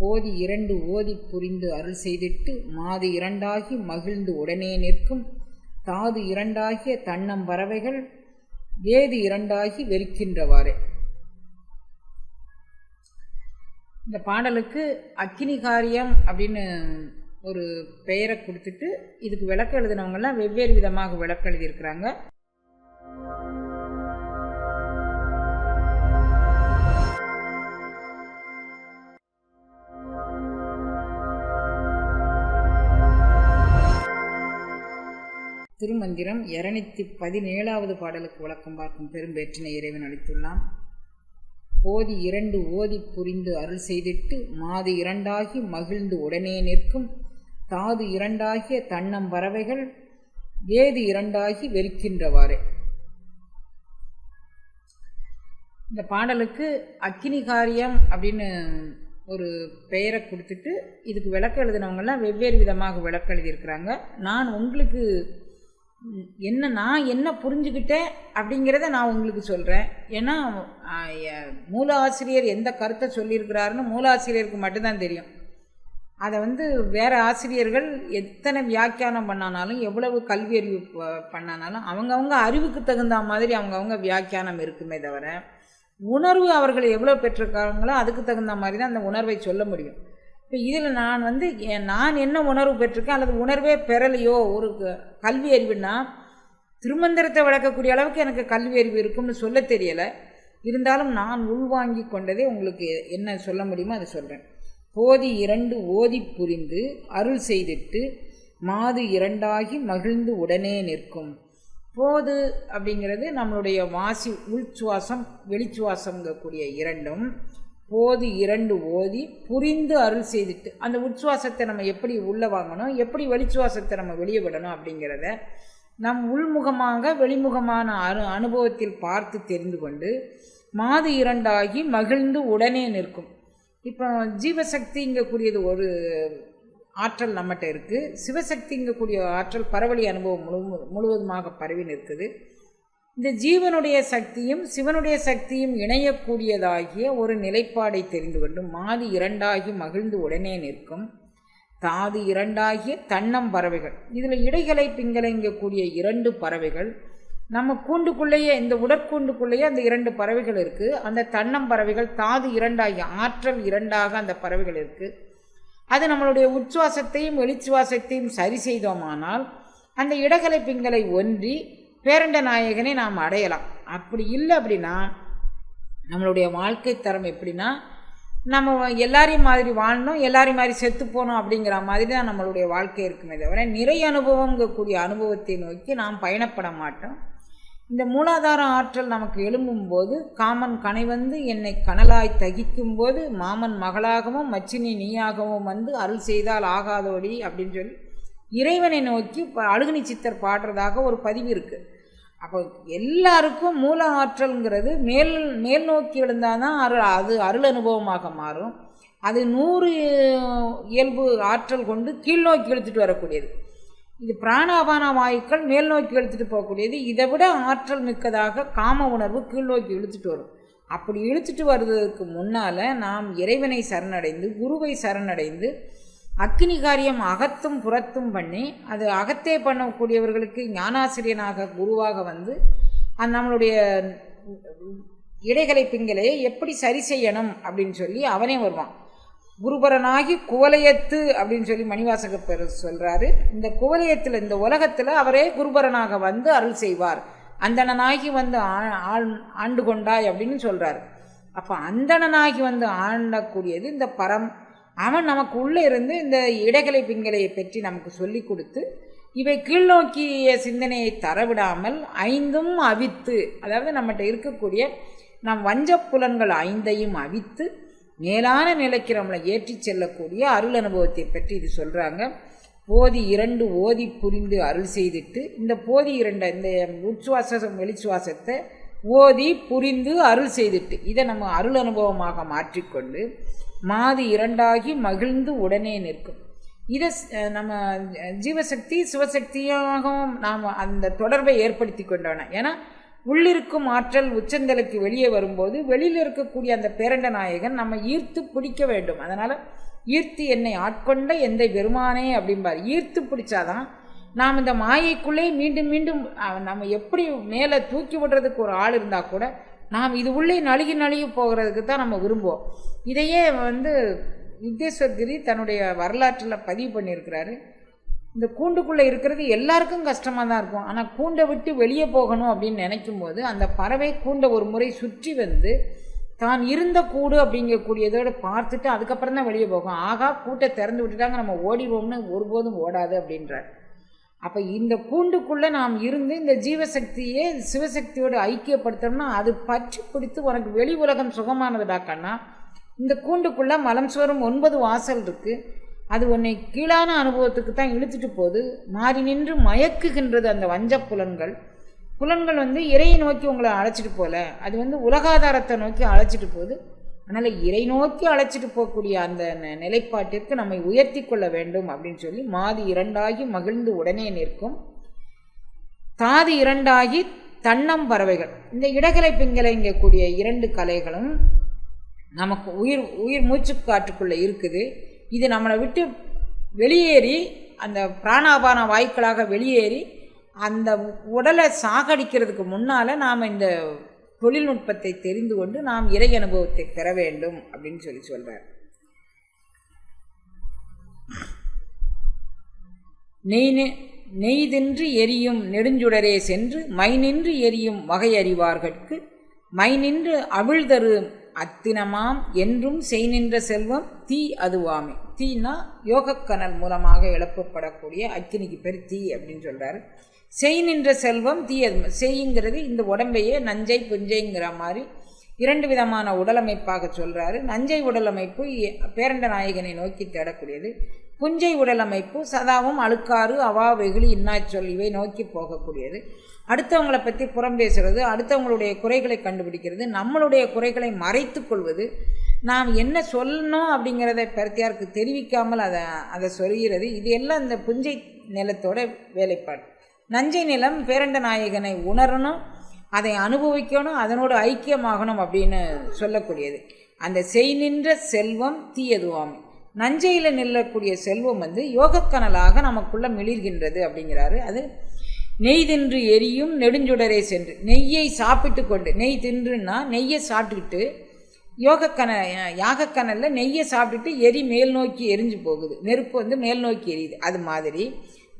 போதி இரண்டு ஓதி புரிந்து அருள் செய்திட்டு மாது இரண்டாகி மகிழ்ந்து உடனே நிற்கும். தாது இரண்டாகிய தன்னம் பறவைகள் வேது இரண்டாகி வெறிக்கின்றவாறே. இந்த பாடலுக்கு அக்கினி காரியம் அப்படின்னு ஒரு பெயரை கொடுத்துட்டு இதுக்கு விளக்கம் எழுதினவங்கெல்லாம் வெவ்வேறு விதமாக விளக்கம் எழுதியிருக்கிறாங்க. திருமந்திரம் இரநூத்தி பதினேழாவது பாடலுக்கு விளக்கம் பார்க்கும் பெரும்பேற்றினை இறைவன் அளித்துள்ளான். போதி இரண்டு ஓதி புரிந்து அருள் செய்திட்டு மாது இரண்டாகி மகிழ்ந்து உடனே நிற்கும். தாது இரண்டாகிய தன்னம் பறவைகள் வேது இரண்டாகி வெறுக்கின்றவாறு. இந்த பாடலுக்கு அக்கினி காரியம் அப்படின்னு ஒரு பெயரை கொடுத்துட்டு இதுக்கு விளக்கம் எழுதினவங்கெல்லாம் வெவ்வேறு விதமாக விளக்கம் எழுதியிருக்கிறாங்க. நான் உங்களுக்கு என்ன நான் என்ன புரிஞ்சுக்கிட்டேன் அப்படிங்கிறத நான் உங்களுக்கு சொல்கிறேன் ஏன்னா மூல ஆசிரியர் எந்த கருத்தை சொல்லியிருக்கிறாருன்னு மூல ஆசிரியருக்கு மட்டும்தான் தெரியும். அதை வந்து வேறு ஆசிரியர்கள் எத்தனை வியாக்கியானம் பண்ணானாலும் எவ்வளவு கல்வி அறிவு பண்ணானாலும் அவங்கவுங்க அறிவுக்கு தகுந்த மாதிரி அவங்கவுங்க வியாக்கியானம் இருக்குமே தவிர உணர்வு அவர்கள் எவ்வளோ பெற்றிருக்காங்களோ அதுக்கு தகுந்த மாதிரி தான் அந்த உணர்வை சொல்ல முடியும். இப்போ இதில் நான் வந்து நான் என்ன உணர்வு பெற்றிருக்கேன் அல்லது உணர்வே பெறலையோ ஒரு கல்வி அறிவுன்னா திருமந்திரத்தை வளர்க்கக்கூடிய அளவுக்கு எனக்கு கல்வி அறிவு இருக்கும்னு சொல்ல தெரியலை. இருந்தாலும் நான் உள்வாங்கி கொண்டதே உங்களுக்கு என்ன சொல்ல முடியுமோ அதை சொல்கிறேன் போதி இரண்டு ஓதி புரிந்து அருள் செய்திட்டு மாது இரண்டாகி மகிழ்ந்து உடனே நிற்கும். போது அப்படிங்கிறது நம்மளுடைய வாசி உள்சுவாசம் வெளிச்சுவாசம்ங்கக்கூடிய இரண்டும். போது இரண்டு ஓதி புரிந்து அருள் செய்துட்டு அந்த உச்சுவாசத்தை நம்ம எப்படி உள்ளே வாங்கணும் எப்படி வெளிச்சுவாசத்தை நம்ம வெளியே விடணும் அப்படிங்கிறத நம் உள்முகமாக வெளிமுகமான அனு அனுபவத்தில் பார்த்து தெரிந்து கொண்டு மாது இரண்டாகி மகிழ்ந்து உடனே நிற்கும். இப்போ ஜீவசக்திங்கக்கூடியது ஒரு ஆற்றல் நம்மகிட்ட இருக்குது சிவசக்திங்கக்கூடிய ஆற்றல் பரவலி அனுபவம் முழு முழுவதுமாக பரவி நிற்குது. இந்த ஜீவனுடைய சக்தியும் சிவனுடைய சக்தியும் இணையக்கூடியதாகிய ஒரு நிலைப்பாடை தெரிந்து கொண்டு மாதி இரண்டாகி மகிழ்ந்து உடனே நிற்கும். தாது இரண்டாகிய தன்னம் பறவைகள். இதில் இடைகளை பிங்கலைங்கக்கூடிய இரண்டு பறவைகள். நம்ம கூண்டுக்குள்ளேயே இந்த உடற்கூண்டுக்குள்ளேயே அந்த இரண்டு பறவைகள் இருக்குது அந்த தன்னம் பறவைகள் தாது இரண்டாகிய ஆற்றல் இரண்டாக அந்த பறவைகள் இருக்குது அது நம்மளுடைய உச்சுவாசத்தையும் வெளிச்சுவாசத்தையும் சரி செய்தோமானால் அந்த இடகலை பிங்களை ஒன்றி பேரண்ட நாயகனை நாம் அடையலாம். அப்படி இல்லை அப்படின்னா நம்மளுடைய வாழ்க்கை தரம் எப்படின்னா நம்ம எல்லாரையும் மாதிரி வாழணும் எல்லாரையும் மாதிரி செத்து போகணும் அப்படிங்கிற மாதிரி தான் நம்மளுடைய வாழ்க்கை இருக்குமே தவிர நிறைய அனுபவங்கக்கூடிய அனுபவத்தை நோக்கி நாம் பயணப்பட மாட்டோம். இந்த மூலாதார ஆற்றல் நமக்கு எழும்பும்போது காமன் கனை வந்து என்னை கனலாய் தகிக்கும் போது மாமன் மகளாகவும் மச்சினி நீயாகவும் வந்து அருள் செய்தால் ஆகாதோடி அப்படின்னு சொல்லி இறைவனை நோக்கி அழுகுனி சித்தர் பாடுறதாக ஒரு பதிவு இருக்குது அப்போ எல்லாருக்கும் மூல ஆற்றல்ங்கிறது மேல் மேல் நோக்கி எழுந்தால் தான் அருள் அது அருள் அனுபவமாக மாறும். அது நூறு இயல்பு ஆற்றல் கொண்டு கீழ் நோக்கி இழுத்துட்டு வரக்கூடியது. இது பிராணாபான வாயுக்கள் மேல் நோக்கி இழுத்துட்டு போகக்கூடியது. இதை விட ஆற்றல் மிக்கதாக காம உணர்வு கீழ் நோக்கி இழுத்துட்டு வரும். அப்படி இழுத்துட்டு வருவதற்கு முன்னால் நாம் இறைவனை சரணடைந்து குருவை சரணடைந்து அக்னி காரியம் அகத்தும் புறத்தும் பண்ணி அது அகத்தே பண்ணக்கூடியவர்களுக்கு ஞானாசிரியனாக குருவாக வந்து அந்த நம்மளுடைய இடைகளை பிங்களை எப்படி சரி செய்யணும் அப்படின்னு சொல்லி அவனே வருவான். குருபரனாகி குவலயத்து அப்படின்னு சொல்லி மணிவாசக பெரு சொல்கிறாரு இந்த குவலயத்தில் இந்த உலகத்தில் அவரே குருபரனாக வந்து அருள் செய்வார். அந்தணனாகி வந்து ஆண்டு கொண்டாய் அப்படின்னு சொல்கிறாரு அப்போ அந்தணனாகி வந்து ஆண்டக்கூடியது இந்த பரம் அவன் நமக்கு உள்ளே இருந்து இந்த இடைகலை பிங்களையை பற்றி நமக்கு சொல்லி கொடுத்து இவை கீழ்நோக்கிய சிந்தனையை தரவிடாமல் ஐந்தும் அவித்து அதாவது நம்மகிட்ட இருக்கக்கூடிய நம் வஞ்ச புலன்கள் ஐந்தையும் அவித்து மேலான நிலைக்கு நம்மளை ஏற்றி செல்லக்கூடிய அருள் அனுபவத்தை பற்றி இது சொல்கிறாங்க போதி இரண்டு ஓதி புரிந்து அருள் செய்துட்டு இந்த போதி இரண்டு இந்த உச்சுவாசம் வெளிச்சுவாசத்தை ஓதி புரிந்து அருள் செய்துட்டு இதை நம்ம அருள் அனுபவமாக மாற்றிக்கொண்டு மாது இரண்டாகி மகிழ்ந்து உடனே நிற்கும். இதை நம்ம ஜீவசக்தி சிவசக்தியாகவும் நாம் அந்த தொடர்பை ஏற்படுத்தி கொண்டோன. ஏன்னா உள்ளிருக்கும் ஆற்றல் உச்சந்தலைக்கு வெளியே வரும்போது வெளியில் இருக்கக்கூடிய அந்த பேரண்ட நாயகன் நம்ம ஈர்த்து பிடிக்க வேண்டும். அதனால் ஈர்த்து என்னை ஆட்கொண்ட எந்த பெருமானே அப்படிம்பார். ஈர்த்து பிடிச்சாதான் நாம் இந்த மாயைக்குள்ளே மீண்டும் மீண்டும் நம்ம எப்படி மேலே தூக்கி விடுறதுக்கு ஒரு ஆள் இருந்தால் கூட நாம் இது உள்ளே நழுகி நழுகி போகிறதுக்கு தான் நம்ம விரும்புவோம். இதையே வந்து விக்னேஸ்வர்கிரி தன்னுடைய வரலாற்றில் பதிவு பண்ணியிருக்கிறாரு. இந்த கூண்டுக்குள்ளே இருக்கிறது எல்லாருக்கும் கஷ்டமாக தான் இருக்கும். ஆனால் கூண்டை விட்டு வெளியே போகணும் அப்படின்னு நினைக்கும் போது அந்த பறவை கூண்டை ஒரு முறை சுற்றி வந்து தான் இருந்த கூடு அப்படிங்கக்கூடியதோடு பார்த்துட்டு அதுக்கப்புறம் தான் வெளியே போகும். ஆகா கூட்டை திறந்து விட்டுட்டாங்க நம்ம ஓடிவோம்னு ஒருபோதும் ஓடாது அப்படின்றார். அப்போ இந்த கூண்டுக்குள்ளே நாம் இருந்து இந்த ஜீவசக்தியே சிவசக்தியோடு ஐக்கியப்படுத்தணும்னா அது பற்றி பிடித்து உனக்கு வெளி உலகம் சுகமானதுடா கண்ணா. இந்த கூண்டுக்குள்ளே மலம் சோறும் ஒன்பது வாசல் இருக்குது அது உன்னை கீழான அனுபவத்துக்கு தான் இழுத்துட்டு போகுது. மாறி நின்று மயக்குகின்றது அந்த வஞ்ச புலன்கள். புலன்கள் வந்து இறையை நோக்கி உங்களை அழைச்சிட்டு போகல அது வந்து உலகாதாரத்தை நோக்கி அழைச்சிட்டு போகுது. அதனால் இறை நோக்கி அழைச்சிட்டு போகக்கூடிய அந்த ந- நிலைப்பாட்டிற்கு நம்மை உயர்த்தி கொள்ள வேண்டும் அப்படின்னு சொல்லி மாதி இரண்டாகி மகிழ்ந்து உடனே நிற்கும். தாது இரண்டாகி தன்னம் பறவைகள். இந்த இடகலை பிங்கலைங்கக்கூடிய இரண்டு கலைகளும் நமக்கு உயிர் உயிர் மூச்சுக்காற்றுக்குள்ளே இருக்குது. இது நம்மளை விட்டு வெளியேறி அந்த பிராணாபான வாயுக்களாக வெளியேறி அந்த உடலை சாகடிக்கிறதுக்கு முன்னால் நாம் இந்த தொழில்நுட்பத்தை தெரிந்து கொண்டு நாம் இறை அனுபவத்தை பெற வேண்டும் அப்படின்னு சொல்லி சொல்கிறார் நெய் நி- நெய்தின்று எரியும் நெடுஞ்சுடரே சென்று மை நின்று எரியும் வகை அறிவார்கட்கு மை நின்று அவிழ்தரு அத்தினமாம் என்றும் செய் நின்ற செல்வம் தீ அதுவாமே. தீனா யோகக்கணல் மூலமாக எழுப்பப்படக்கூடிய அக்கினிக்கு பேர் தீ அப்படின்னு சொல்கிறாரு செய் நின்ற செல்வம் தீ செய்யுங்கிறது இந்த உடம்பையே நஞ்சை புஞ்சைங்கிற மாதிரி இரண்டு விதமான உடலமைப்பாக சொல்கிறாரு நஞ்சை உடலமைப்பு பேரண்ட நாயகனை நோக்கி தேடக்கூடியது. புஞ்சை உடலமைப்பு சதாவும் அழுக்காறு அவா வெகுளி இன்னாச்சொல் இவை நோக்கி போகக்கூடியது. அடுத்தவங்களை பற்றி புறம் பேசுகிறது அடுத்தவங்களுடைய குறைகளை கண்டுபிடிக்கிறது நம்மளுடைய குறைகளை மறைத்து கொள்வது நாம் என்ன சொல்லணும் அப்படிங்கிறத பெருத்தியாருக்கு தெரிவிக்காமல் அதை அதை சொல்கிறது. இது எல்லாம் இந்த புஞ்சை நிலத்தோட வேலைப்பாடு. நஞ்சை நிலம் பேரண்ட நாயகனை உணரணும் அதை அனுபவிக்கணும் அதனோடு ஐக்கியமாகணும் அப்படின்னு சொல்லக்கூடியது. அந்த செய் நின்ற செல்வம் தீயதுவாமை. நஞ்சையில் நில்லக்கூடிய செல்வம் வந்து யோகக்கனலாக நமக்குள்ளே மிளிர்கின்றது அப்படிங்கிறாரு. அது நெய் தின்று எரியும் நெடுஞ்சுடரே சென்று நெய்யை சாப்பிட்டு கொண்டு நெய் தின்றுன்னா நெய்யை சாப்பிட்டுக்கிட்டு யோகக்கன யாகக்கனலில் நெய்யை சாப்பிட்டுட்டு எரி மேல் நோக்கி எரிஞ்சு போகுது. நெருப்பு வந்து மேல் நோக்கி எரியுது. அது மாதிரி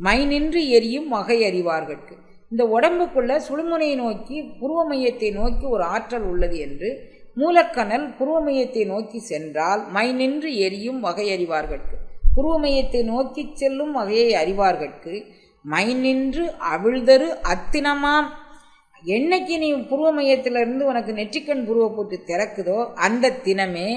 மை நின்று எரியும் வகை அறிவார்கட்கு. இந்த உடம்புக்குள்ள சுழுமுனையை நோக்கி புருவ மையத்தை நோக்கி ஒரு ஆற்றல் உள்ளது என்று மூலக்கணல் புருவ மையத்தை நோக்கி சென்றால் மை நின்று எரியும் வகை அறிவார்கட்கு. புருவ மையத்தை நோக்கி செல்லும் வகையை அறிவார்கட்கு. மைநின்று அவிழ்தரு அத்தினமாம். என்னைக்கு நீ புருவ மையத்திலிருந்து உனக்கு நெற்றிக்கண் புருவ போட்டு திறக்குதோ அந்த தினமே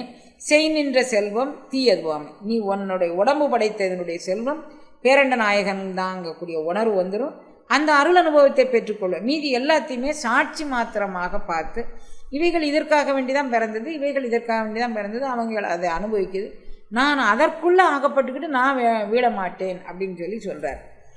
செய் நின்ற செல்வம் தீயதுவாமை. நீ உன்னுடைய உடம்பு படைத்ததனுடைய செல்வம் பேரண்ட நாயகன் தாங்கக்கூடிய உணர்வு வந்துடும் அந்த அருள் அனுபவத்தை பெற்றுக்கொள்ளும். மீதி எல்லாத்தையுமே சாட்சி மாத்திரமாக பார்த்து இவைகள் இதற்காக வேண்டி தான் பிறந்தது இவைகள் இதற்காக வேண்டி தான் பிறந்தது அவங்க அதை அனுபவிக்குது. நான் அதற்குள்ளே ஆகப்பட்டுக்கிட்டு நான் வே- மாட்டேன் அப்படின்னு சொல்லி சொல்கிறார்